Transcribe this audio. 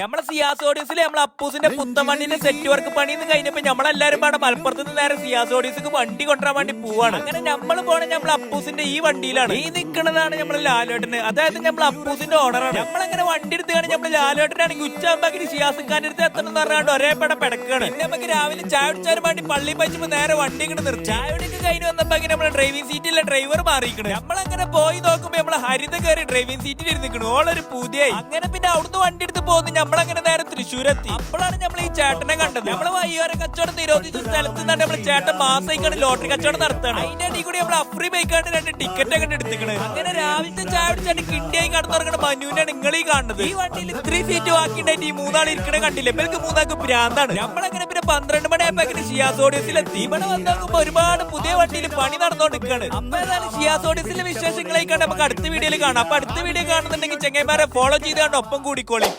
നമ്മളെ സിയാസ് ഓഡിയൻസിൽ നമ്മളെ അപ്പൂസിന്റെ പുത്തമണ്ണിന്റെ set work പണിന്ന് കഴിഞ്ഞപ്പോ നമ്മളെല്ലാരും പാടെ മലപ്പുറത്ത് നിന്ന് നേരെ സിയാസ് ഓഡിയൻസിക്ക് വണ്ടി കൊണ്ടുവരാൻ വേണ്ടി പോവാണ്. അങ്ങനെ നമ്മൾ പോണ നമ്മളെ അപ്പൂസിന്റെ ഈ വണ്ടിയിലാണ്. ഈ നിൽക്കുന്നതാണ് നമ്മളെ ലാലേട്ടന്. അതായത് നമ്മളെ അപ്പൂസിന്റെ ഓണറാണ് നമ്മളങ്ങനെ വണ്ടി എടുത്ത് എടുത്തുകാണ് നമ്മളെ ലാലേട്ടനാണെങ്കിൽ ഉച്ചാമ്പാക്കിന് സിയാസിക്കാന്റെ അടുത്ത് എത്തണം എന്ന് പറഞ്ഞാണ്ട് ഒരേ പട പെടക്കാണ്. പിന്നെ നമുക്ക് രാവിലെ ചായ കുടിച്ചാലും വേണ്ടി പള്ളി പഴിച്ചപ്പോ നേരെ വണ്ടി ഇങ്ങനെ നിർത്തി. ചായ കുടിക്ക് കഴിഞ്ഞ് വന്നപ്പോ നമ്മളെ ഡ്രൈവിംഗ് സീറ്റിലെ ഡ്രൈവർ മാറിയിക്കണ് നമ്മളങ്ങനെ പോയി നോക്കുമ്പോ നമ്മളെ ഹരിത കയറി ഡ്രൈവിംഗ് സീറ്റിൽ ഇരുന്നിക്കണു ഓളൊരു പുതിയ അങ്ങനെ പിന്നെ അവിടുന്ന് വണ്ടി എടുത്ത് പോകുന്നു നമ്മളങ്ങനെ നേരെ തൃശ്ശൂരെത്തി. അപ്പോഴാണ് നമ്മൾ ഈ ചേട്ടനെ കണ്ടത്. നമ്മൾ വൈകാരം കച്ചവടം നിരോധിച്ച സ്ഥലത്ത് നിന്നാണ് നമ്മൾ ചേട്ടൻ മാസം ലോട്ടറി കച്ചവടം നടത്തണം അതിന്റെ അടി കൂടി നമ്മൾ അഫ്രി ബൈക്കാണ്ട് രണ്ട് ടിക്കറ്റ് ഒക്കെ എടുത്തിക്കണ് അങ്ങനെ രാവിലത്തെ ചായ കുടിച്ചാണ്ട് കിണ്ടിയായി കടന്നിറങ്ങണ മനുവിനാണ് നിങ്ങൾ ഈ കാണുന്നത്. ഈ വണ്ടിയിൽ ഇത്രയും സീറ്റ് ബാക്കിണ്ടായിട്ട് ഈ മൂന്നാൾ ഇരിക്കണ കണ്ടില്ല? ഇവർക്ക് മൂന്നാൾക്ക് ഭ്രാന്താണ്. നമ്മളങ്ങനെ പിന്നെ പന്ത്രണ്ട് മണിയായപ്പോ ഷിയാസ് ഓഡിയൻസിലെത്തി. ഇവിടെ വന്നാകുമ്പോ ഒരുപാട് പുതിയ വണ്ടിയിൽ പണി നടന്നോണ്ടിരിക്കാണ്. അപ്പൊ ഷിയാസ് ഓഡിയൻസിലെ വിശേഷങ്ങളെ കണ്ട് നമുക്ക് അടുത്ത വീഡിയോയിൽ കാണാം. അപ്പൊ അടുത്ത വീഡിയോ കാണുന്നുണ്ടെങ്കിൽ ചെങ്ങൈമാരെ ഫോളോ ചെയ്ത് കണ്ട് ഒപ്പം കൂടിക്കോളി.